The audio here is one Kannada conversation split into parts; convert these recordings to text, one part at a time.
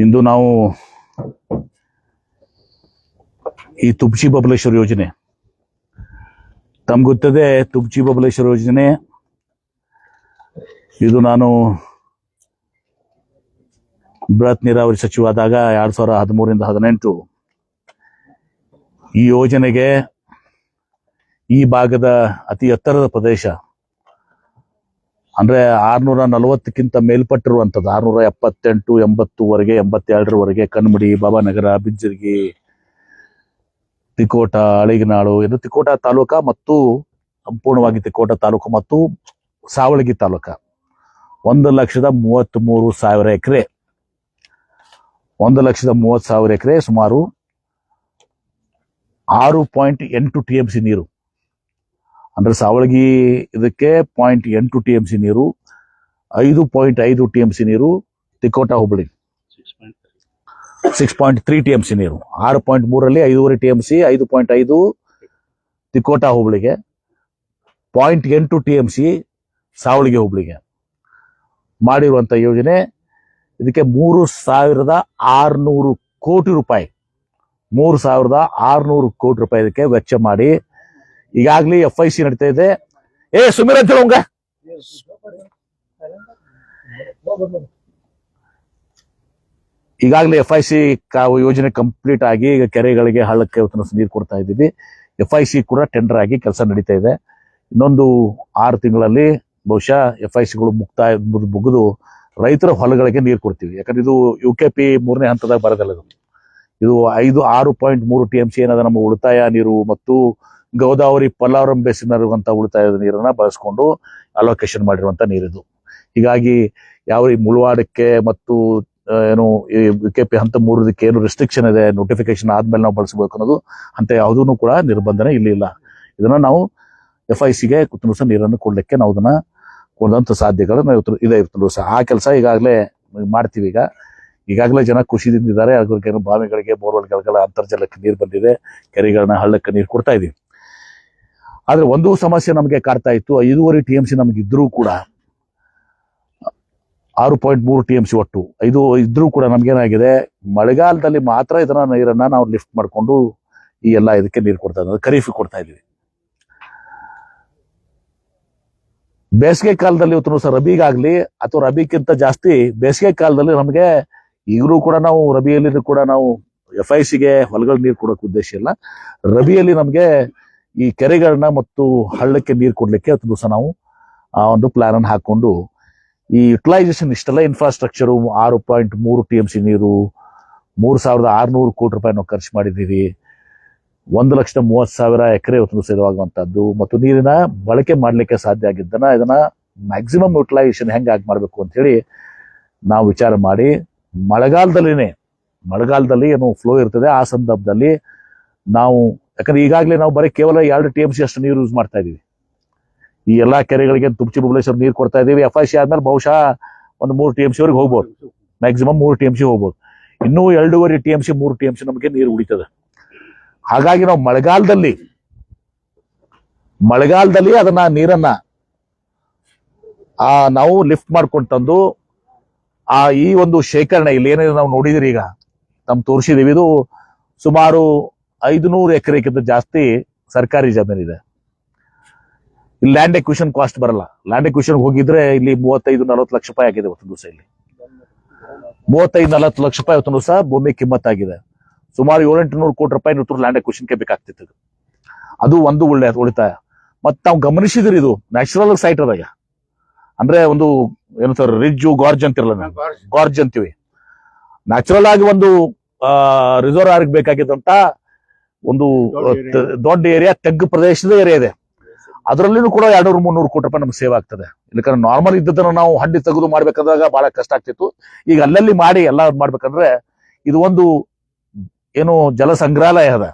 ಇಂದು ನಾವು ಈ ತುಬ್ಚಿ ಬಬಲೇಶ್ವರ ಯೋಜನೆ. ತಮ್ಗೊತ್ತದೆ ತುಬ್ಜಿ ಬಬಲೇಶ್ವರ ಯೋಜನೆ. ಇದು ನಾನು ಬೃಹತ್ ನೀರಾವರಿ ಸಚಿವ ಆದಾಗ ಎರಡು ಸಾವಿರ ಹದಿಮೂರಿಂದ ಹದಿನೆಂಟು. ಈ ಯೋಜನೆಗೆ ಈ ಭಾಗದ ಅತಿ ಎತ್ತರದ ಪ್ರದೇಶ ಅಂದ್ರೆ ಆರ್ನೂರ ನಲವತ್ತಕ್ಕಿಂತ ಮೇಲ್ಪಟ್ಟಿರುವಂಥದ್ದು. ಆರುನೂರ ಎಪ್ಪತ್ತೆಂಟು, ಎಂಬತ್ತುವರೆಗೆ, ಎಂಬತ್ತೆರಡರವರೆಗೆ ಕಣ್ಮಡಿ ಬಾಬಾನಗರ, ಬಿಜ್ಜರ್ಗಿ, ತಿಕೋಟ ಅಳಿಗನಾಳು ಇದು ತಿಕೋಟ ತಾಲೂಕ ಮತ್ತು ಸಂಪೂರ್ಣವಾಗಿ ತಿಕೋಟ ತಾಲೂಕು ಮತ್ತು ಸಾವಳಗಿ ತಾಲೂಕ. ಒಂದು ಲಕ್ಷದ ಮೂವತ್ತ್ ಮೂರು ಸಾವಿರ ಎಕರೆ. ಒಂದು ಲಕ್ಷದ ಮೂವತ್ತು ಸಾವಿರ ಎಕರೆ ಸುಮಾರು ಆರು ಪಾಯಿಂಟ್ ಎಂಟು ಟಿ ಎಂ ಸಿ ನೀರು. ಅಂದ್ರೆ ಸಾವಳಗಿ ಇದಕ್ಕೆ ಪಾಯಿಂಟ್ ಎಂಟು ಟಿ ಎಂ ಸಿ ನೀರು, ಐದು ಪಾಯಿಂಟ್ ಐದು ಟಿ ಎಂ ಸಿ ನೀರು, Tikota Hubli. Six point three T M C ನೀರು. ಆರು ಪಾಯಿಂಟ್ ಮೂರಲ್ಲಿ ಐದೂವರೆ ಟಿ ಎಂ ಸಿ ಐದು ಪಾಯಿಂಟ್ ಐದು ತಿಕೋಟ ಹುಬ್ಳಿಗೆ. ಪಾಯಿಂಟ್ ಎಂಟು ಟಿ ಎಂ ಸಿ ಸಾವಳಿಗೆ ಹುಬ್ಳಿಗೆ ಮಾಡಿರುವಂಥ ಯೋಜನೆ. ಇದಕ್ಕೆ ಮೂರು ಸಾವಿರದ ಆರುನೂರು ಕೋಟಿ ರೂಪಾಯಿ, ಮೂರು ಸಾವಿರದ ಆರುನೂರು ಕೋಟಿ ರೂಪಾಯಿ ಇದಕ್ಕೆ ವೆಚ್ಚ ಮಾಡಿ ಈಗಾಗಲೇ ಎಫ್ ಐ ಸಿ ನಡೀತಾ ಇದೆ. ಏ, ಸುಮೀರ್ ಅಂತ ಹೇಳುವಂಗ ಈಗಾಗಲೇ ಎಫ್ ಐ ಸಿ ಯೋಜನೆ ಕಂಪ್ಲೀಟ್ ಆಗಿ ಈಗ ಕೆರೆಗಳಿಗೆ ಹಳ್ಳಕ್ಕೆ ನೀರು ಕೊಡ್ತಾ ಇದ್ದೀವಿ. ಎಫ್ ಐ ಸಿ ಕೂಡ ಟೆಂಡರ್ ಆಗಿ ಕೆಲಸ ನಡೀತಾ ಇದೆ. ಇನ್ನೊಂದು ಆರು ತಿಂಗಳಲ್ಲಿ ಬಹುಶಃ ಎಫ್ ಐ ಸಿಗಳು ಮುಕ್ತಾಯ ಮುಗ್ದು- ಮುಗಿದು ರೈತರ ಹೊಲಗಳಿಗೆ ನೀರು ಕೊಡ್ತೀವಿ. ಯಾಕಂದ್ರೆ ಇದು ಯು ಕೆ ಪಿ ಮೂರನೇ ಹಂತದಾಗ ಬರೋದಲ್ಲ ಇದು ಇದು ಐದು ಆರು ಪಾಯಿಂಟ್ ಮೂರು ಟಿ ಎಂ ಸಿ ಏನಾದ ನಮ್ಮ ಉಳಿತಾಯ ನೀರು ಮತ್ತು ಗೋದಾವರಿ ಪಲ್ಲಾವರಂ ಬೇಸಿನ ಇರುವಂತ ಉಳಿತಾಯದ ನೀರನ್ನ ಬಳಸ್ಕೊಂಡು ಅಲೋಕೇಶನ್ ಮಾಡಿರುವಂತ ನೀರಿದು. ಹೀಗಾಗಿ ಯಾವ ಈ ಮುಳುವಾಡಕ್ಕೆ ಮತ್ತು ಏನು ಕೆ ಪಿ ಹಂತ ಮೂರದಕ್ಕೆ ಏನು ರೆಸ್ಟ್ರಿಕ್ಷನ್ ಇದೆ ನೋಟಿಫಿಕೇಶನ್ ಆದ್ಮೇಲೆ ನಾವು ಬಳಸಬೇಕು ಅನ್ನೋದು ಅಂತ ಯಾವುದೂ ಕೂಡ ನಿರ್ಬಂಧನೆ ಇಲ್ಲಿ ಇಲ್ಲ. ಇದನ್ನ ನಾವು ಎಫ್ ಐ ಸಿಗೆ ಕುತ್ತೂರು ನೀರನ್ನು ಕೊಡ್ಲಿಕ್ಕೆ ನಾವು ಅದನ್ನ ಕೊಡುವಂತ ನಾವು ಇದೆ ಇರ್ತರು ಸಹ. ಆ ಕೆಲಸ ಈಗಾಗಲೇ ಮಾಡ್ತೀವಿ ಈಗ. ಈಗಾಗಲೇ ಜನ ಖುಷಿದಿಂದ ಇದ್ದಾರೆ. ಅದ್ರಿಗೆ ಬಾವಿಗಳಿಗೆ, ಬೋರ್ವೆಲ್ಗಳಿಗೆಲ್ಲ ಅಂತರ್ಜಲಕ್ಕೆ ನೀರು ಬಂದಿದೆ. ಕೆರೆಗಳನ್ನ ಹಳ್ಳಕ್ಕೆ ನೀರು ಕೊಡ್ತಾ ಇದೀವಿ. ಆದ್ರೆ ಒಂದು ಸಮಸ್ಯೆ ನಮಗೆ ಕಾಡ್ತಾ ಇತ್ತು, ಐದೂವರೆ ಟಿ ಎಂ ಸಿ ನಮ್ಗೆ ಇದ್ರೂ ಕೂಡ ಆರು ಪಾಯಿಂಟ್ ಮೂರು ಟಿ ಎಂ ಸಿ ಒಟ್ಟು. ಐದು, ಇದ್ರೂ ಕೂಡ ನಮಗೇನಾಗಿದೆ, ಮಳೆಗಾಲದಲ್ಲಿ ಮಾತ್ರ ಇದನ್ನ ನೀರನ್ನ ನಾವು ಲಿಫ್ಟ್ ಮಾಡ್ಕೊಂಡು ಈ ಎಲ್ಲ ಇದಕ್ಕೆ ನೀರು ಕೊಡ್ತಾ ಇದ್ದೀವಿ ಖರೀಫ್ ಕೊಡ್ತಾ ಇದ್ದೀವಿ ಬೇಸಿಗೆ ಕಾಲದಲ್ಲಿ ಇವತ್ತು ಸಹ ರಬಿಗಾಗ್ಲಿ ಅಥವಾ ರಬಿಗಿಂತ ಜಾಸ್ತಿ ಬೇಸಿಗೆ ಕಾಲದಲ್ಲಿ ನಮಗೆ ಈಗಲೂ ಕೂಡ ನಾವು ರಬಿಯಲ್ಲಿ ಕೂಡ ನಾವು ಎಫ್ ಐ ಸಿಗೆ ಹೊಲಗಳ ನೀರು ಕೊಡೋಕೆ ಉದ್ದೇಶ ಇಲ್ಲ. ರಬಿಯಲ್ಲಿ ನಮಗೆ ಈ ಕೆರೆಗಳನ್ನ ಮತ್ತು ಹಳ್ಳಕ್ಕೆ ನೀರು ಕೊಡಲಿಕ್ಕೆ ಹತ್ತು ದಿವಸ ನಾವು ಆ ಒಂದು ಪ್ಲಾನ್ ಅನ್ನು ಹಾಕೊಂಡು ಈ ಯುಟಿಲೈಸೇಷನ್ ಇಷ್ಟೆಲ್ಲ ಇನ್ಫ್ರಾಸ್ಟ್ರಕ್ಚರು ಆರು ಪಾಯಿಂಟ್ ಮೂರು ಟಿ ಎಂ ಸಿ ನೀರು, ಮೂರು ಸಾವಿರದ ಆರುನೂರು ಕೋಟಿ ರೂಪಾಯಿ ನಾವು ಖರ್ಚು ಮಾಡಿದ್ದೀವಿ. ಒಂದು ಲಕ್ಷದ ಮೂವತ್ತು ಸಾವಿರ ಎಕರೆ ಇವತ್ತು ಸೇರುವಾಗುವಂತದ್ದು ಮತ್ತು ನೀರಿನ ಬಳಕೆ ಮಾಡಲಿಕ್ಕೆ ಸಾಧ್ಯ ಆಗಿದ್ದನ್ನ ಇದನ್ನ ಮ್ಯಾಕ್ಸಿಮಮ್ ಯುಟಿಲೈಸೇಷನ್ ಹೆಂಗೆ ಆಗಿ ಮಾಡಬೇಕು ಅಂತ ಹೇಳಿ ನಾವು ವಿಚಾರ ಮಾಡಿ ಮಳೆಗಾಲದಲ್ಲಿನೇ, ಮಳೆಗಾಲದಲ್ಲಿ ಏನು ಫ್ಲೋ ಇರ್ತದೆ, ಆ ಸಂದರ್ಭದಲ್ಲಿ ನಾವು ಯಾಕಂದ್ರೆ ಈಗಾಗಲೇ ನಾವು ಬರೀ ಕೇವಲ ಎರಡು ಟಿ ಎಂ ಸಿ ಅಷ್ಟು ನೀರು ಯೂಸ್ ಮಾಡ್ತಾ ಇದೀವಿ. ಈ ಎಲ್ಲಾ ಕೆರೆಗಳಿಗೆ ತುಪ್ಚಿ ಬಬಲೇಶ್ವರ ನೀರು ಕೊಡ್ತಾ ಇದೀವಿ. ಎಫ್ ಐ ಸಿ ಆದ್ಮೇಲೆ ಬಹುಶಃ ಒಂದು ಮೂರು ಟಿ ಎಂ ಸಿ ವರೆಗೆ ಹೋಗ್ಬೋದು. ಮ್ಯಾಕ್ಸಿಮಮ್ ಮೂರು ಟಿ ಎಂ ಸಿ ಹೋಗ್ಬೋದು. ಇನ್ನೂ ಎರಡೂವರೆ ಟಿ ಎಂ ಸಿ ಮೂರು ಟಿ ಎಂ ಸಿ ನಮಗೆ ನೀರು ಉಳಿತದೆ. ಹಾಗಾಗಿ ನಾವು ಮಳೆಗಾಲದಲ್ಲಿ ಮಳೆಗಾಲದಲ್ಲಿ ಅದನ್ನ ನೀರನ್ನ, ಆ, ನಾವು ಲಿಫ್ಟ್ ಮಾಡ್ಕೊಂಡು ತಂದು, ಆ, ಈ ಒಂದು ಶೇಖರಣೆ ಇಲ್ಲಿ ಏನಿದೆ ನಾವು ನೋಡಿದಿರಿ ಈಗ. ತಮ್ಮ ತೋರಿಸಿದೀವಿ. ಇದು ಸುಮಾರು ಐದುನೂರು ಎಕರೆಗಿಂತ ಜಾಸ್ತಿ ಸರ್ಕಾರಿ ಜಮೀನಿದೆ. ಇಲ್ಲಿ ಲ್ಯಾಂಡ್ ಎಕ್ವಿಷನ್ ಕಾಸ್ಟ್ ಬರಲ್ಲ. ಲ್ಯಾಂಡ್ ಎಕ್ವಿಷನ್ ಹೋಗಿದ್ರೆ ಇಲ್ಲಿ ಮೂವತ್ತೈದು ನಲವತ್ತು ಲಕ್ಷ ರೂಪಾಯಿ ಆಗಿದೆ ಒಂದು ದಿವಸ ಇಲ್ಲಿ. ಮೂವತ್ತೈದು ನಲವತ್ತು ಲಕ್ಷ ರೂಪಾಯಿ ಒಂದು ದಿವಸ ಭೂಮಿ ಕಿಮ್ಮತ್ತಾಗಿದೆ. ಸುಮಾರು ಏಳೆಂಟು ನೂರು ಕೋಟಿ ರೂಪಾಯಿ ನೂರು ಲ್ಯಾಂಡ್ ಎಕ್ವಿಷನ್ಗೆ ಬೇಕಾಗ್ತಿತ್ತು ಅದು ಒಂದು ಒಳ್ಳೆ ಉಳಿತಾಯ. ಮತ್ತೆ ನಾವು ಗಮನಿಸಿದ್ರಿ ಇದು ನ್ಯಾಚುರಲ್ ಸೈಟ್ ಅದಾಗ. ಅಂದ್ರೆ ಒಂದು ಏನು ಸರ್ ರಿಜ್ಜು ಗಾರ್ಜ್ ಅಂತಿರಲ್ಲ ನಾವು? ಗಾರ್ಜ್. ಅಂತೀವಿ. ನ್ಯಾಚುರಲ್ ಆಗಿ ಒಂದು ರಿಸರ್ವ್ ಆರ್ಗ್ ಬೇಕಾಗಿದ್ದಂತ ಒಂದು ದೊಡ್ಡ ಏರಿಯಾ ತೆಗ್ಗು ಪ್ರದೇಶದ ಏರಿಯಾ ಇದೆ. ಅದರಲ್ಲಿನೂ ಕೂಡ ಎರಡ್ನೂರು ಮುನ್ನೂರು ಕೋಟಿ ರೂಪಾಯಿ ನಮ್ಗೆ ಸೇವ್ ಆಗ್ತದೆ. ಯಾಕಂದ್ರೆ ನಾರ್ಮಲ್ ಇದ್ದದನ್ನು ನಾವು ಹಂಡಿ ತೆಗೆದು ಮಾಡ್ಬೇಕಾದಾಗ ಬಹಳ ಕಷ್ಟ ಆಗ್ತಿತ್ತು. ಈಗ ಅಲ್ಲಲ್ಲಿ ಮಾಡಿ ಎಲ್ಲ ಮಾಡ್ಬೇಕಂದ್ರೆ ಇದು ಒಂದು ಏನು ಜಲ ಸಂಗ್ರಹಾಲಯ ಅದ.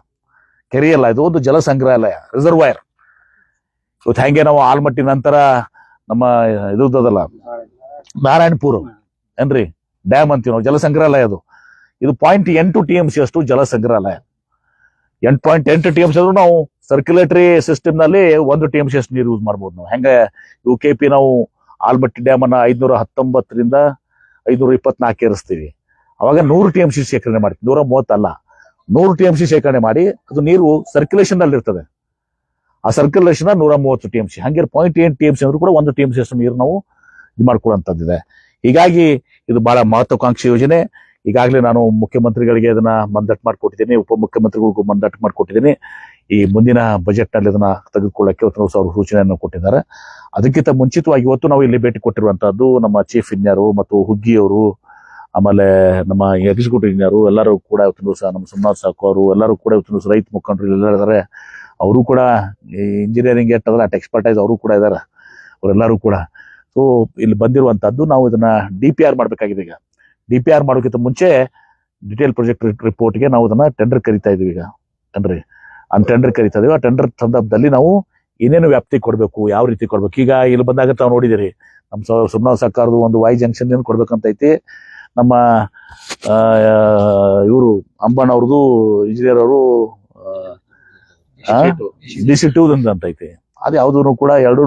ಕೆರೆಯಲ್ಲ ಇದು ಒಂದು ಜಲ ಸಂಗ್ರಹಾಲಯ ರಿಸರ್ವಾಯರ್ ಇವತ್ತು ಹೆಂಗೆ ನಾವು ಆಲ್ಮಟ್ಟಿ ನಂತರ ನಮ್ಮ ಇದುದಲ್ಲ ನಾರಾಯಣಪುರ. ಏನ್ರಿ? ಡ್ಯಾಮ್ ಅಂತೀವಿ ನಾವು ಜಲ ಸಂಗ್ರಹಾಲಯ ಅದು. ಇದು ಪಾಯಿಂಟ್ ಎಂಟು ಟಿ ಎಂ ಸಿ ಅಷ್ಟು ಜಲ ಸಂಗ್ರಹಾಲಯ. ಎಂಟು ಪಾಯಿಂಟ್ ಎಂಟು ಟಿ ಎಂ ಸಿ ನಾವು ಸರ್ಕ್ಯುಲೇಟರಿ ಸಿಸ್ಟಮ್ನಲ್ಲಿ ಒಂದು ಟಿ ಎಂ ಸಿ ಅಷ್ಟು ನೀರು ಯೂಸ್ ಮಾಡ್ಬೋದು ನಾವು. ಹೆಂಗೆ ಯು ಕೆ ಪಿ ನಾವು ಆಲ್ಮಟ್ಟಿ ಡ್ಯಾಮ್ ಅನ್ನ ಐದ್ನೂರ ಹತ್ತೊಂಬತ್ತರಿಂದ ಐದ್ನೂರ ಇಪ್ಪತ್ನಾಲ್ಕು ಏರಿಸ್ತೀವಿ. ಅವಾಗ ನೂರು ಟಿ ಎಂ ಸಿ ಶೇಖರಣೆ ಮಾಡ್ತೀವಿ ನೂರ ಮೂವತ್ತಲ್ಲ ನೂರು ಟಿ ಎಂ ಸಿ ಶೇಖರಣೆ ಮಾಡಿ, ಅದು ನೀರು ಸರ್ಕ್ಯುಲೇಷನ್ ಅಲ್ಲಿ ಇರ್ತದೆ. ಆ ಸರ್ಕ್ಯುಲೇಷನ್ ನೂರ ಮೂವತ್ತು ಟಿ ಎಂ ಸಿ ಹಂಗೆ ಪಾಯಿಂಟ್ ಏನ್ ಟಿ ಎಂ ಸಿ ಅಂದ್ರೂ ಕೂಡ ಒಂದು ಟಿ ಎಂ ಸಿ ನೀರು ನಾವು ಇದು ಮಾಡ್ಕೊಳ್ಳುವಂಥದ್ದಿದೆ ಹೀಗಾಗಿ ಇದು ಬಹಳ ಮಹತ್ವಾಕಾಂಕ್ಷಿ ಯೋಜನೆ. ಈಗಾಗಲೇ ನಾನು ಮುಖ್ಯಮಂತ್ರಿಗಳಿಗೆ ಇದನ್ನ ಮಂದಟ್ಟು ಮಾಡಿಕೊಟ್ಟಿದ್ದೀನಿ, ಉಪಮುಖ್ಯಮಂತ್ರಿಗಳಿಗೂ ಮಂದಟ್ಟು ಮಾಡಿಕೊಟ್ಟಿದ್ದೀನಿ. ಈ ಮುಂದಿನ ಬಜೆಟ್ನಲ್ಲಿ ಇದನ್ನ ತೆಗೆದುಕೊಳ್ಳಕ್ಕೆ ಇವತ್ತು ಅವರು ಸೂಚನೆಯನ್ನು ಕೊಟ್ಟಿದ್ದಾರೆ. ಅದಕ್ಕಿಂತ ಮುಂಚಿತವಾಗಿ ಇವತ್ತು ನಾವು ಇಲ್ಲಿ ಭೇಟಿ ಕೊಟ್ಟಿರುವಂತಹದ್ದು ನಮ್ಮ ಚೀಫ್ ಇಂಜಿನಿಯರು ಮತ್ತು ಹುಗ್ಗಿಯವರು, ಆಮೇಲೆ ನಮ್ಮ ಎಕ್ಸಿಕ್ಯೂಟಿವ್ ಇಂಜಿನಿಯರು ಎಲ್ಲರೂ ಕೂಡ ಇವತ್ತು ದಿವಸ ನಮ್ಮ ಸೋಮನಾಥ್ ಸಾಕು ಅವರು, ಎಲ್ಲರೂ ಕೂಡ ಇವತ್ತು ದಿವಸ ರೈತ ಮುಖಂಡರು ಎಲ್ಲ ಇದ್ದಾರೆ. ಅವರು ಕೂಡ ಈ ಇಂಜಿನಿಯರಿಂಗ್ ಎಟ್ಟದ್ರ ಅಟ್ ಎಕ್ಸ್ಪರ್ಟೈಸ್ ಅವರು ಕೂಡ ಇದ್ದಾರೆ. ಅವರೆಲ್ಲರೂ ಕೂಡ. ಸೊ ಇಲ್ಲಿ ಬಂದಿರುವಂಥದ್ದು ನಾವು ಇದನ್ನ ಡಿ ಪಿ ಆರ್ ಮಾಡಬೇಕಾಗಿದೆ ಈಗ. ಡಿ ಪಿ ಆರ್ ಮಾಡೋಕ್ಕಿಂತ ಮುಂಚೆ ಡಿಟೇಲ್ ಪ್ರಾಜೆಕ್ಟ್ ರಿಪೋರ್ಟ್ಗೆ ನಾವು ಅದನ್ನ ಟೆಂಡರ್ ಕರಿತಾ ಇದೀವಿ ಈಗ. ಟೆಂಡರ್ ಆ ಟೆಂಡರ್ ಕರಿತಾ ಇದೀವಿ. ಆ ಟೆಂಡರ್ ಸಂದರ್ಭದಲ್ಲಿ ನಾವು ಏನೇನು ವ್ಯಾಪ್ತಿ ಕೊಡಬೇಕು ಯಾವ ರೀತಿ ಕೊಡಬೇಕು? ಈಗ ಇಲ್ಲಿ ಬಂದಾಗ ತಾವು ನೋಡಿದಿರಿ ನಮ್ಮ ಸ- ಸರ್ಕಾರದು ಒಂದು ವೈ ಜಂಕ್ಷನ್ ಏನು ಕೊಡ್ಬೇಕಂತ ಐತಿ ನಮ್ಮ ಇವರು ಅಂಬಣ್ಣ ಅವ್ರದ್ದು ಇಂಜಿನಿಯರ್ ಅವರು ಡಿ ಸಿ ಟೂ ಅಂತ ಐತಿ ಅದು ಯಾವುದೂ ಕೂಡ ಎರಡೂ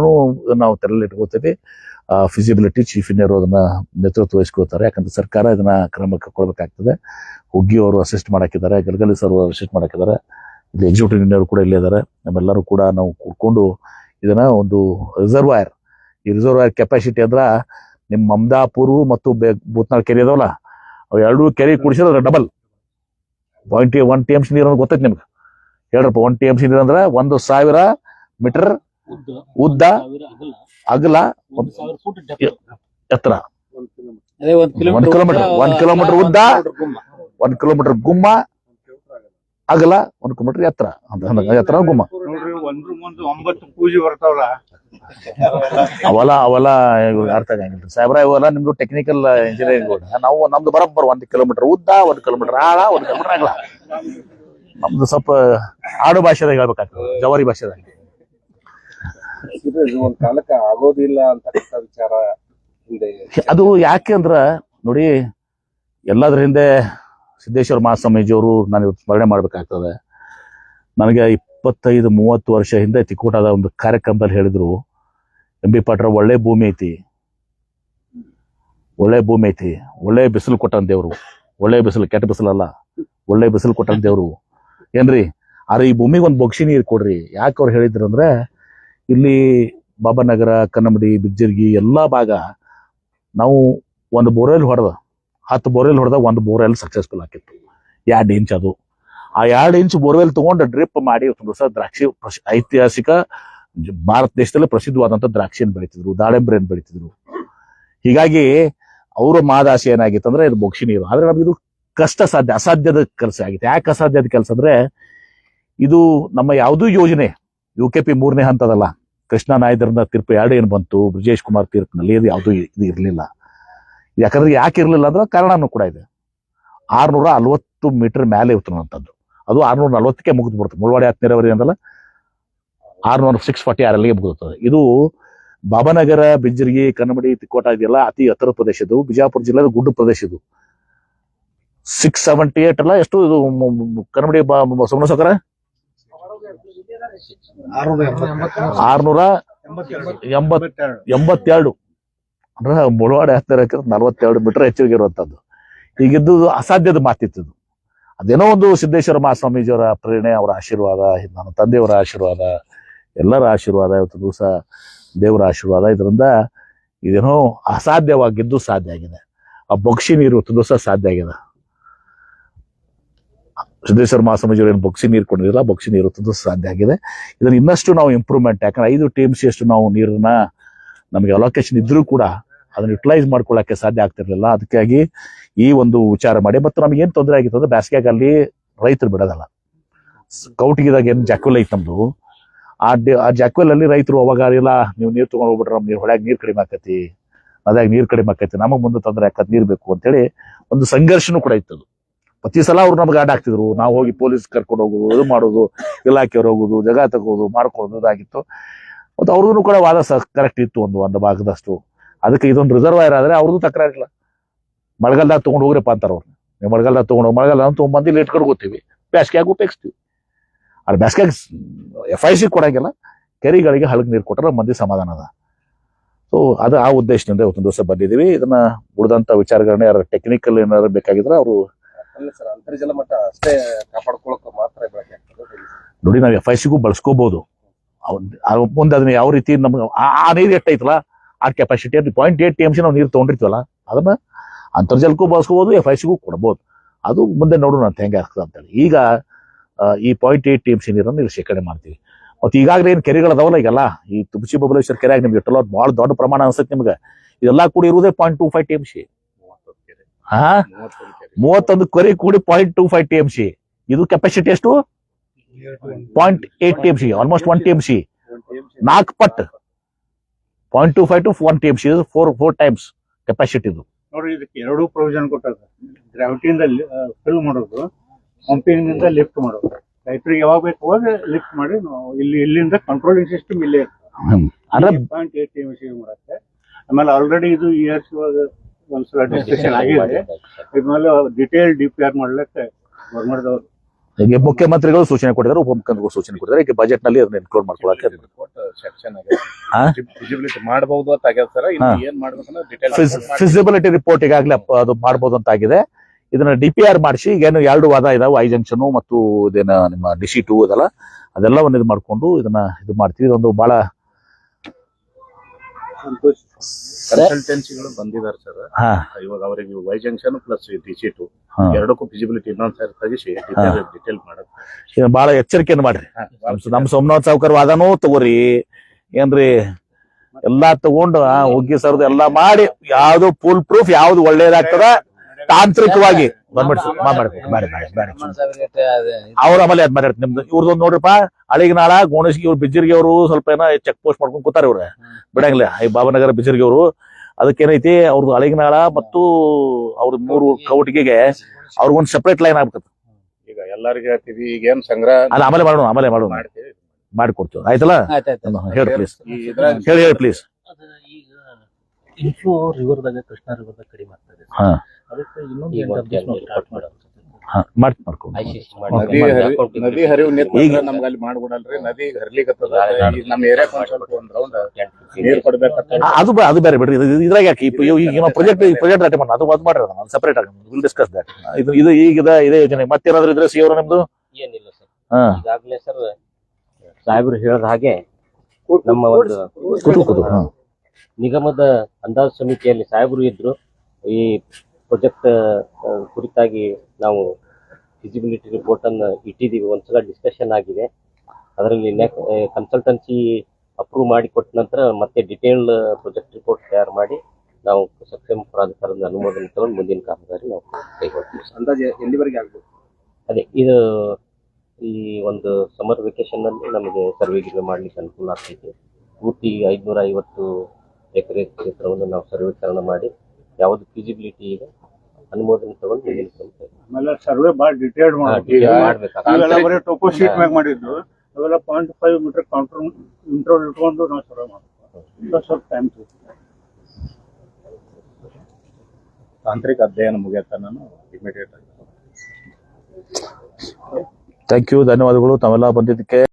ನಾವು ತೆರಳಿ ಇಟ್ಕೋತೀವಿ ಫಿಸಿಬಿಲಿಟಿ ಚೀಫ್ ಇಂಜಿನಿಯರ್ ಅದನ್ನ ನೇತೃತ್ವ ವಹಿಸ್ಕೊಳ್ತಾರೆ. ಯಾಕಂದ್ರೆ ಸರ್ಕಾರ ಇದನ್ನ ಕ್ರಮಕ್ಕೆ ಕೊಡ್ಬೇಕಾಗ್ತದೆ ಹುಗ್ಗಿ ಅವರು ಅಸಿಸ್ಟ್ ಮಾಡಾಕಿದ್ದಾರೆ. ಗಲಗಲಿ ಸರ್ ಅಸಿಸ್ಟ್ ಮಾಡಾಕಿದ್ದಾರೆ. ಇಲ್ಲಿ ಎಕ್ಸಿಕ್ಯೂಟಿವ್ ಇಂಜಿನಿಯರ್ ಕೂಡ ಇಲ್ಲೇ ಇದ್ದಾರೆ. ನಮ್ಮೆಲ್ಲರೂ ಕೂಡ ನಾವು ಕೂಡ್ಕೊಂಡು ಇದನ್ನ ಒಂದು ರಿಸರ್ವಾಯರ್ ಈ ರಿಸರ್ವಾಯರ್ ಕೆಪಾಸಿಟಿ ಅಂದ್ರ ನಿಮ್ಮ ಮಮದಾಪುರ್ ಮತ್ತು ಬೇ ಭೂತ್ನಾಳ್ ಕೆರೆ ಇದಾವಲ್ಲ ಅವು ಎರಡು ಕೆರೆ ಕುಡಿಸಿದ್ರೆ double point one T M C ನೀರು ಗೊತ್ತೈತಿ ನಿಮ್ಗೆ? ಹೇಳ್ರಪ್ಪ ಒನ್ ಟಿ ಎಂ ಸಿ ನೀರು ಅಂದ್ರೆ ಒಂದು ಸಾವಿರ ಮೀಟರ್ ಉದ್ದ. ಅಗಲ ಎತ್ತರ. ಅದೇ ಒಂದ್ ಕಿಲೋಮೀಟರ್, ಒಂದ್ ಕಿಲೋಮೀಟರ್ ಉದ್ದ. ಒಂದ್ ಕಿಲೋಮೀಟರ್ ಗುಮ್ಮ. ಅಗಲ ಒಂದ್ ಕಿಲೋಮೀಟರ್ ಎತ್ತರ. ಎತ್ತರ ಗುಮ್ಮ. ಅವಲ ಅವಲ ಪೂಜೆ ಬರ್ತಾವಲ್ಲ. ಅವೆಲ್ಲ ಅವೆಲ್ಲ ಇವ್ರಿಗೆ ಅರ್ಥ ಆಗಂಗಿಲ್ಲ ಸಾಹೇಬ್ರ ಇವೆಲ್ಲ ನಿಮ್ದು ಟೆಕ್ನಿಕಲ್ ಇಂಜಿನಿಯರಿಂಗ್ ನಾವು ನಮ್ದು ಬರೋಬ್ಬರ್ ಒಂದ್ ಕಿಲೋಮೀಟರ್ ಉದ್ದ ಒಂದ್ ಕಿಲೋಮೀಟರ್ ಆಳ ಒಂದ್ ಕಿಲೋಮೀಟರ್ ಅಗಲ. ನಮ್ದು ಸ್ವಲ್ಪ ಆಡು ಭಾಷೆದಾಗ ಹೇಳ್ಬೇಕಾಗ್ತದೆ ಜವಾರಿ ಭಾಷೆದಾಗ. ಒಂದ್ ಕಾಲಕ್ಕೆ ಆಗೋದಿಲ್ಲ ಅಂತ ವಿಚಾರ ಅದು ಯಾಕೆ ಅಂದ್ರ, ನೋಡಿ, ಎಲ್ಲದರ ಹಿಂದೆ ಸಿದ್ದೇಶ್ವರ ಮಹಾಸ್ವಾಮೀಜಿಯವರು ನಾನು ಇವತ್ತು ಸ್ಮರಣೆ ಮಾಡ್ಬೇಕಾಗ್ತದೆ. ನನಗೆ ಇಪ್ಪತ್ತೈದು, ಮೂವತ್ತು ವರ್ಷ ಹಿಂದೆ ತಿಕ್ಕೋಟದ ಒಂದು ಕಾರ್ಯಕ್ರಮದಲ್ಲಿ ಹೇಳಿದ್ರು, ಎಂ ಬಿ ಪಾಟ್ರ ಒಳ್ಳೆ ಭೂಮಿ ಐತಿ. ಒಳ್ಳೆ ಭೂಮಿ ಐತಿ. ಒಳ್ಳೆ ಬಿಸಿಲು ಕೊಟ್ಟನ್ ದೇವರು. ಒಳ್ಳೆ ಬಿಸಿಲು, ಕೆಟ್ಟ ಬಿಸಿಲಲ್ಲ. ಒಳ್ಳೆ ಬಿಸಿಲು ಕೊಟ್ಟಂತ ದೇವರು. ಏನ್ರಿ, ಆದ್ರೆ ಈ ಭೂಮಿಗೆ ಒಂದು ಬೊಗ್ಸಿ ನೀರು ಕೊಡ್ರಿ. ಯಾಕೆ ಅವ್ರು ಹೇಳಿದ್ರು ಅಂದ್ರೆ ಇಲ್ಲಿ ಬಾಬಾನಗರ ಕನ್ನಂಬಡಿ ಬಿಜ್ಜರ್ಗಿ ಎಲ್ಲಾ ಭಾಗ ನಾವು ಒಂದು ಬೋರ್ವೆಲ್ ಹೊಡೆದ, ಹತ್ತು ಬೋರ್ವೆಲ್ ಹೊಡೆದ ಒಂದು ಬೋರ್ವೆಲ್ ಸಕ್ಸಸ್ಫುಲ್ ಆಗಿತ್ತು. ಎರಡು ಇಂಚ್ ಅದು. ಆ ಎರಡು ಇಂಚ್ ಬೋರ್ವೆಲ್ ತಗೊಂಡು ಡ್ರಿಪ್ ಮಾಡಿ ಹೊಸ ದ್ರಾಕ್ಷಿ ಐತಿಹಾಸಿಕ ಭಾರತ ದೇಶದಲ್ಲಿ ಪ್ರಸಿದ್ಧವಾದಂತ ದ್ರಾಕ್ಷಿಯನ್ನು ಬೆಳಿತಿದ್ರು ದಾಳಿಂಬ್ರೆಯನ್ನು ಬೆಳಿತಿದ್ರು. ಹೀಗಾಗಿ ಅವರ ಮಾದಾಸೆ ಏನಾಗಿತ್ತು ಅಂದ್ರೆ ಇದು ಬೊಕ್ಷಿ ನೀರು. ಆದ್ರೆ ನಮ್ಗೆ ಇದು ಕಷ್ಟ ಸಾಧ್ಯ, ಅಸಾಧ್ಯದ ಕೆಲಸ ಆಗಿತ್ತು. ಯಾಕೆ ಅಸಾಧ್ಯದ ಕೆಲಸ ಅಂದ್ರೆ ಇದು ನಮ್ಮ ಯಾವುದೂ ಯೋಜನೆ, ಯು ಕೆ ಪಿ ಮೂರನೇ ಹಂತದಲ್ಲ ಕೃಷ್ಣ ನಾಯ್ದರ್ನ ತೀರ್ಪು ಎರಡು ಏನು ಬಂತು? ಬ್ರಿಜೇಶ್ ಕುಮಾರ್ ತೀರ್ಪಿನಲ್ಲಿ ಅದು ಯಾವುದೂ ಇದು ಇರಲಿಲ್ಲ. ಯಾಕಂದ್ರೆ ಯಾಕೆ ಇರಲಿಲ್ಲ ಅಂದ್ರೆ ಕಾರಣನೂ ಕೂಡ ಇದೆ. ಆರ್ನೂರ ಅರವತ್ತು ಮೀಟರ್ ಮೇಲೆ ಅಂತದ್ದು ಅದು ಆರುನೂರ ನಲವತ್ತಕ್ಕೆ ಮುಗಿದು ಬಿಡುತ್ತೆ. ಮುಳವಾಡಿ ಹತ್ತು ನೀರಾವರಿ ಅಂದಲ್ಲ? ಆರುನೂರ ಸಿಕ್ಸ್ ಫಾರ್ಟಿ ಆರಲ್ಲಿಗೆ ಮುಗಿದುತ್ತದೆ ಇದು ಬಾಬನಗರ ಬಿಜ್ಜರ್ಗಿ ಕನ್ನಮಡಿ ತಿಕ್ಕೋಟ ಇದೆಯಲ್ಲ ಅತಿ ಎತ್ತರ ಪ್ರದೇಶ ಇದು. ಬಿಜಾಪುರ ಜಿಲ್ಲೆದ ಗುಡ್ಡ ಪ್ರದೇಶ ಇದು. ಸಿಕ್ಸ್ ಸೆವೆಂಟಿ ಏಟ್ ಅಲ್ಲ ಎಷ್ಟು ಇದು? ಕನ್ನಡಿ ಬಾ ಸೌಕರ? ಆರ್ನೂರ ಎಂಬತ್ ಎಂಬತ್ತೆರಡು. ಅಂದ್ರೆ ಮುಳವಾಡ ಹತ್ತಿರ ನಲವತ್ತೆರಡು ಮೀಟರ್ ಹೆಚ್ಚಿಗೆ ಇರುವಂತದ್ದು. ಈಗಿದ್ದು ಅಸಾಧ್ಯದ ಮಾತಿತ್ತು ಅದೇನೋ ಒಂದು ಸಿದ್ದೇಶ್ವರ ಮಹಾಸ್ವಾಮೀಜಿಯವರ ಪ್ರೇರಣೆ ಅವರ ಆಶೀರ್ವಾದ ನನ್ನ ತಂದೆಯವರ ಆಶೀರ್ವಾದ ಎಲ್ಲರ ಆಶೀರ್ವಾದ ಇವತ್ತು ದಿವಸ ದೇವರ ಆಶೀರ್ವಾದ. ಇದರಿಂದ ಇದೇನೋ ಅಸಾಧ್ಯವಾಗಿದ್ದು ಸಾಧ್ಯ ಆಗಿದೆ. ಆ ಬಕ್ಷಿ ನೀರು ಇವತ್ತು ದಿವಸ ಸಾಧ್ಯ ಆಗಿದೆ. ಸಿದ್ದೇಶ್ವರ ಮಹಾಸ್ವಾಮೀಜಿಯವರು ಏನು ಬೊಕ್ಸಿ ನೀರು ಕೊಡೋದಿಲ್ಲ ಬೊಕ್ಸಿ ನೀರು ತಂದು ಸಾಧ್ಯ ಆಗಿದೆ. ಇದನ್ನ ಇನ್ನಷ್ಟು ನಾವು ಇಂಪ್ರೂವ್ಮೆಂಟ್ ಯಾಕಂದ್ರೆ ಐದು ಟಿ ಎಂ ಸಿ ಅಷ್ಟು ನಾವು ನೀರನ್ನ ನಮಗೆ ಅಲೋಕೇಶನ್ ಇದ್ರೂ ಕೂಡ ಅದನ್ನ ಯುಟಿಲೈಸ್ ಮಾಡ್ಕೊಳ್ಳಕ್ಕೆ ಸಾಧ್ಯ ಆಗ್ತಿರ್ಲಿಲ್ಲ. ಅದಕ್ಕಾಗಿ ಈ ಒಂದು ವಿಚಾರ ಮಾಡಿ, ಮತ್ತು ನಮ್ಗೆ ಏನ್ ತೊಂದರೆ ಆಗಿತ್ತು ಅಂದ್ರೆ ಅಲ್ಲಿ ರೈತರು ಬಿಡೋದಲ್ಲ. ಕೌಟಿಗಿದಾಗ ಏನು ಜಾಕ್ವೆಲ್ ಐತೆ ನಮ್ಮದು ಆ ಡಿ- ಆ ಜಾಕ್ವೆಲ್ ಅಲ್ಲಿ ರೈತರು ಅವಾಗ ಇಲ್ಲ, ನೀವು ನೀರು ತೊಗೊಂಡು ಹೋಗ್ಬಿಟ್ರೆ ನಮ್ಮ ನೀರು ಹೊಳ್ಯಾಗ ನೀರು ಕಡಿಮೆ ಆಕತಿ ಅದಾಗ ನೀರ್ ಕಡಿಮೆ ಆಕತಿ, ನಮಗೆ ಮುಂದೆ ತೊಂದರೆ ಆಕತ್ ನೀರ್ ಬೇಕು ಅಂತೇಳಿ ಒಂದು ಸಂಘರ್ಷನೂ ಕೂಡ ಇತ್ತು. ಪ್ರತಿ ಸಲ ಅವ್ರು ನಮ್ಗೆ ಆಡ್ ಆಗ್ತಿದ್ರು ನಾವು ಹೋಗಿ ಪೊಲೀಸ್ ಕರ್ಕೊಂಡು ಹೋಗೋದು, ಇದು ಮಾಡೋದು, ಇಲಾಖೆಯವ್ರು ಹೋಗೋದು, ಜಗ ತಗೋದು ಮಾಡ್ಕೊಳೋದು ಇದಾಗಿತ್ತು. ಮತ್ತು ಅವ್ರಿಗೂ ಕೂಡ ವಾದ ಕರೆಕ್ಟ್ ಇತ್ತು ಒಂದು ಒಂದು ಭಾಗದಷ್ಟು. ಅದಕ್ಕೆ ಇದೊಂದು ರಿಸರ್ವಾಯರ್ ಆದರೆ ಅವ್ರದ್ದು ತಕರಾರಿಲ್ಲ ಮಳೆಗಾಲದಾಗ ತೊಗೊಂಡು ಹೋಗ್ರಪ್ಪ ಅಂತಾರೆ ಅವ್ರು ನೀವು ಮಳೆಗಾಲದಾಗ ತಗೊಂಡು ಮಳೆಗಾಲ ತೊಗೊಂಬಂದು ಇಲ್ಲಿ ಲೇಟ್ ಹೋಗ್ತೀವಿ. ಬೇಸಿಗೆಯಾಗೂ ಉಪಯೋಗಿಸ್ತೀವಿ. ಅದು ಬೇಸಿಗೆಗೆ ಎಫ್ ಐ ಸಿ ಕೊಡೋಂಗಿಲ್ಲ. ಕೆರಿಗಳಿಗೆ ಹಳಗ್ ನೀರು ಕೊಟ್ಟರೆ ಮಂದಿ ಸಮಾಧಾನ ಅದ. ಸೊ ಅದು ಆ ಉದ್ದೇಶದಿಂದ ಇವತ್ತೊಂದು ದಿವಸ ಬಂದಿದ್ದೀವಿ ಇದನ್ನ ಉಳಿದಂಥ ವಿಚಾರಗಳನ್ನ ಯಾರು ಟೆಕ್ನಿಕಲ್ ಏನಾದ್ರು ಬೇಕಾಗಿದ್ರೆ ಅವರು ಮಟ್ಟ ಅಷ್ಟೇ ಕಾಪಾಡ್ಕೊಳ್ಳೋಕೆ ಮಾತ್ರ ಬಳಕೆ ನೋಡಿ, ನಾವು ಎಫ್ ಐ ಸಿಗೂ ಬಳಸ್ಕೋಬಹುದು ಮುಂದೆ ಅದನ್ನ ಯಾವ ರೀತಿ ನಮ್ಗೆ ಆ- ನೀರು ಎಷ್ಟೈತಲ್ಲ, ಆ capacity point eight T M C ನಾವು ನೀರು ತೊಗೊಂಡಿರ್ತೀವಲ್ಲ, ಅದನ್ನ ಅಂತರ್ಜಲಕ್ಕೂ ಬಳಸ್ಕೋಬಹುದು ಎಫ್ ಐ ಸಿಗೂ ಕೊಡ್ಬೋದು. ಅದು ಮುಂದೆ ನೋಡೋಣ ಅಂತ ಹೆಂಗೆ ಆಗ್ತದೆ ಅಂತೇಳಿ. ಈಗ ಈ point eight T M C ನೀರನ್ನು ಇಲ್ಲಿ ಶೇಖರಣೆ ಮಾಡ್ತೀವಿ. ಮತ್ತೆ ಈಗಾಗಲೇ ಏನು ಕೆರೆಗಳು ಅದಾವಲ್ಲ ಈಗೆಲ್ಲ, ಈ ತುಬಚಿ ಬಬಲೇಶ್ವರ ಕೆರೆಯಾಗ ನಿಮ್ಗೆ ಇಟ್ಟಲ್ಲ ಭಾಳ ದೊಡ್ಡ ಪ್ರಮಾಣ ಅನ್ಸುತ್ತೆ ನಿಮ್ಗೆ. ಇದೆಲ್ಲ ಕೂಡಿ ಇರುವುದೇ point two five T M C ಹಾ? ಮೂವತ್ತೊಂದು ಕೊರಿ ಕೂಡಿ point two five T M C ಇದು ಕೆಪಾಸಿಟಿ ಎಷ್ಟು? Point eight T M C almost one T M C ನಾಲ್ಕು ಪಟ್. Point two five to one T M C four four times capacity ಇದು. ನೋಡಿ ಇದಕ್ಕೆ ಎರಡೂ ಪ್ರೊವಿಷನ್ ಕೊಟ್ಟದ ಗ್ರಾವಿಟಿಯಿಂದ ಫಿಲ್ ಮಾಡೋದು ಪಂಪಿಂಗ್ನಿಂದ ಲಿಫ್ಟ್ ಮಾಡೋದು ರೈತರಿಗೆ ಯಾವಾಗ ಬೇಕು ಅವಾಗ ಲಿಫ್ಟ್ ಮಾಡಿ ಇಲ್ಲಿ ಇಲ್ಲಿಂದ ಕಂಟ್ರೋಲಿಂಗ್ ಸಿಸ್ಟಮ್ ಇಲ್ಲೇ ಅಂದ್ರೆ ಪಾಯಿಂಟ್ ಏಟ್ ಎಂ ಸಿ ಮಾಡುತ್ತೆ ಆಮೇಲೆ ಆಲ್ರೆಡಿ ಇದು ಇಯರ್ಸ್ ಒಂದ್ಸಲ ಡಿಸ್ಕಷನ್ ಆಗಿದೆ. ಇದ್ಮೇಲೆ ಡಿಟೇಲ್ ಡಿ ಪಿ ಆರ್ ಮಾಡ್ಲಿಕ್ಕೆ ಗೌರ್ಮೆಂಟ್ದವ್ರು ಮುಖ್ಯಮಂತ್ರಿಗಳು ಸೂಚನೆ ಕೊಟ್ಟಿದ್ದಾರೆ ಉಪಮುಖ್ಯಮಂತ್ರಿಗಳು ಸೂಚನೆ ಕೊಟ್ಟಿದ್ದಾರೆ. ಈಗ ಬಜೆಟ್ನಲ್ಲಿ ಅದನ್ನ ಇನ್ಕ್ಲೂಡ್ ಮಾಡ್ಕೊಳಕ್ಕೆ? ವಿಸಿಬಿಲಿಟಿ ಮಾಡಬಹುದು ಅಂತ ಫಿಸಿಬಿಲಿಟಿ ರಿಪೋರ್ಟ್ ಈಗಾಗಲೇ ಅದು ಮಾಡಬಹುದು ಅಂತ ಆಗಿದೆ. ಇದನ್ನ ಡಿ ಪಿ ಆರ್ ಮಾಡಿಸಿ ಈಗೇನು ಎರಡು ವಾದ ಇದಾವೆ ಐ ಜಂಕ್ಷನ್ ಮತ್ತು ಇದೇನ ನಿಮ್ಮ ಡಿಸಿ ಟೂ ಅದೆಲ್ಲ. ಅದೆಲ್ಲವನ್ನು ಇದು ಮಾಡ್ಕೊಂಡು ಇದನ್ನ ಇದು ಮಾಡ್ತೀವಿ. ಇದೊಂದು ಬಹಳ ಕನ್ಸಲ್ಟೆನ್ಸಿಗಳು ಬಂದಿದ್ದಾರೆ ಸರ್ ಹಾ. ಇವಾಗ ಅವರಿಗೆ Y junction plus D C to ಹಾ. ಎರಡಕ್ಕೂ ಫಿಸಿಬಿಲಿಟಿ ಇನ್ನೊಂದ್ ಸಾರಿ ತೆಗಿಸಿ ಡಿಟೇಲ್ ಮಾಡೋದು ಈಗ ಬಹಳ ಎಚ್ಚರಿಕೆಯನ್ನು ಮಾಡ್ರಿ. ನಮ್- ಸೋಮನಾಥ್ ಸಾವುಕರ್ ವಾದನೂ ತಗೋರಿ. ಏನ್ರಿ? ಎಲ್ಲಾ ತಗೊಂಡು ಆ, ಉಗ್ಗಿ ಸರ್ದು ಎಲ್ಲಾ ಮಾಡಿ ಯಾವ್ದು ಫುಲ್ ಪ್ರೂಫ್ ಯಾವ್ದು ಒಳ್ಳೇದಾಗ್ತದ ತಾಂತ್ರಿಕವಾಗಿ ಮಾಡ್ಬೇಕು ಅವ್ರ ಆಮೇಲೆ ಅದ್ ಮಾತಾಡ್ತಾರೆ ನಿಮ್ದು ಇವ್ರದೊಂದು ನೋಡ್ರಿಪ್ಪ ಅಳಿಗನಾಳ ಗೋಣಸ್ಗಿ ಇವ್ರು ಬಿಜ್ಜರ್ಗಿ ಅವರು ಸ್ವಲ್ಪ ಏನ ಚೆಕ್ ಪೋಸ್ಟ್ ಮಾಡ್ಕೊಂಡು ಕೂತಾರ ಇವ್ರ. ಬಿಡಂಗಿಲ್ಲ. ಈ ಬಾಬನಗರ ಬಿಜ್ಜರ್ಗಿ ಅವರು. ಅದಕ್ಕೇನೈತಿ ಅವ್ರದ್ದು ಅಳಿಗನಾಳ ಮತ್ತು ಅವ್ರ ಮೂರು ಕೌಟಿಗೆಗೆ ಅವ್ರಿಗೊಂದು ಸೆಪರೇಟ್ ಲೈನ್ ಆಗ್ಬೇಕು ಈಗ ಎಲ್ಲರಿಗೂ ಹೇಳ್ತೀವಿ ಈಗ ಏನ್ ಸಂಗ್ರಹ ಅಲ್ಲ ಆಮೇಲೆ ಮಾಡೋಣ ಆಮೇಲೆ ಮಾಡೋಣ. ಮಾಡ್ತೀವಿ. ಮಾಡ್ಕೊಡ್ತೀವಿ. ಆಯ್ತಲ್ಲ? ಹೇಳಿ ಪ್ಲೀಸ್ ಹೇಳಿ ಹೇಳಿ ಪ್ಲೀಸ್ ಅದು ಈಗ ಇನ್ಫ್ಲೋ ರಿವರ್ದಾಗ ಕೃಷ್ಣ ರಿವರ್ದಾಗ ಕಡಿಮೆ ಆಗ್ತದೆ. ಹಾ. ಅದಕ್ಕೆ ಇನ್ನೊಂದು ಈಗ ಎಂಟು ಒಂದು ದಿವ್ಸ ನಾವು ಎರಡು start ಹಾ ಮಾಡ್ತೀನಿ ಮಾಡ್ಕೊಂಡು ನದಿ ಹರಿ- ನದಿ ಹರಿವು ನಿಂತ ಈಗ- ಅಲ್ಲಿ ಮಾಡ್ಬಿಡಲ್ರಿ. ನದಿ ಹರಿಲಿಕತ್ತದ ಈಗ ನಮ್ಮ ಏರಿಯಾಕ್ ಒಂದ್ ಸ್ವಲ್ಪ ಒಂದ್ ರೌಂಡ್ ನೀರ್ ಕೊಡ್ಬೇಕಂತ ಆ, ಅದು ಬ- ಅದು ಬೇರೆ ಬಿಡ್ರಿ. ಇದು- ಇದ್ರಾಗ ಯಾಕೆ? ಈಗ ಪ್ರಾಜೆಕ್ಟ್ ಪ್ರಾಜೆಕ್ಟ್ ಮಾಡೋಣ. ಅದು ಅದು ಮಾಡ್ರಿ ಅದನ್ನ. ಸಪರೇಟ್ ಆಗಿ ವಿಲ್ ಡಿಸ್ಕಸ್ ದಟ್ ಇದು ಇದು ಈಗ ಇದ ಇದೇ ಯೋಜನೆ. ಮತ್ತೇನಾದ್ರೂ ಇದ್ರೆ ಸಿ ಅವರು ನಿಮ್ದು? ಏನಿಲ್ಲ ಸರ್. ಹಾ. ಈಗಾಗಲೇ ಸರ್ ಸಾಹೇಬರು ಹೇಳಿದ ಹಾಗೆ ನಮ್ಮ ಒಂದು ಕೂತು ಕೂತು ಹಾ. ನಿಗಮದ ಅಂದಾಜು ಸಮಿತಿಯಲ್ಲಿ ಸಾಹೇಬರು ಇದ್ರು. ಈ ಪ್ರಾಜೆಕ್ಟ್ ಕುರಿತಾಗಿ ನಾವು ಫಿಸಿಬಿಲಿಟಿ ರಿಪೋರ್ಟ್ ಅನ್ನು ಇಟ್ಟಿದ್ದೀವಿ. ಒಂದ್ಸಲ ಡಿಸ್ಕಷನ್ ಆಗಿದೆ. ಅದರಲ್ಲಿ ಕನ್ಸಲ್ಟೆನ್ಸಿ ಅಪ್ರೂವ್ ಮಾಡಿ ಕೊಟ್ಟ ನಂತರ ಮತ್ತೆ ಡಿಟೇಲ್ ಪ್ರಾಜೆಕ್ಟ್ ರಿಪೋರ್ಟ್ ತಯಾರು ಮಾಡಿ ನಾವು ಸಕ್ಷಮ ಪ್ರಾಧಿಕಾರದ ಅನುಮೋದನೆ ತಗೊಂಡು ಮುಂದಿನ ಕಾಮಗಾರಿ ನಾವು ಕೈಗೊಳ್ತೀವಿ. ಅಂದಾಜು ಎಲ್ಲಿವರೆಗೆ ಆಗ್ಬೋದು? ಅದೇ ಇದು ಈ ಒಂದು ಸಮರ್ ವೆಕೇಶನ್ ಅಲ್ಲಿ ನಮಗೆ ಸರ್ವೆ ಗಿರ್ವೆ ಮಾಡ್ಲಿಕ್ಕೆ ಅನುಕೂಲ ಆಗ್ತೈತಿ. ಪೂರ್ತಿ ಐದ್ನೂರ ಐವತ್ತು ಎಕರೆ ಕ್ಷೇತ್ರವನ್ನು ನಾವು ಸರ್ವೇಕರಣ ಮಾಡಿ ಯಾವ್ದು ಫಿಸಿಬಿಲಿಟಿ ಇದೆ ಅನುಮೋದನೆ ತಗೊಂಡು ಮುಂದಿನ ಕ್ರಮ ಕೈಗೊಳ್ತೀವಿ. ಆಮೇಲೆ ಸರ್ವೆ ಭಾಳ ಡಿಟೇಲ್ಡ್ ಮಾಡ್ಬೇಕು. ಬರೀ ಟೋಪೋ ಶೀಟ್ ಮ್ಯಾಗ ಮಾಡಿದ್ದು. ಅವೆಲ್ಲ ಪಾಯಿಂಟ್ ಫೈವ್ ಮೀಟರ್ ಕೌಂಟರ್ ಇಂಟ್ರೋಲ್ ಇಟ್ಕೊಂಡು ನಾವು ಸರ್ವೆ ಮಾಡ್ತೀವಿ ಇದು ಸ್ವಲ್ಪ ಟೈಮ್ ತಾಂತ್ರಿಕ ಅಧ್ಯಯನ ಮುಗಿಯತ್ತ ನಾನು ಇಮಿಡಿಯೇಟ್ ಆಗಿ. ಥ್ಯಾಂಕ್ ಯು ಧನ್ಯವಾದಗಳು. ತಾವೆಲ್ಲ ಬಂದಿದ್ದಕ್ಕೆ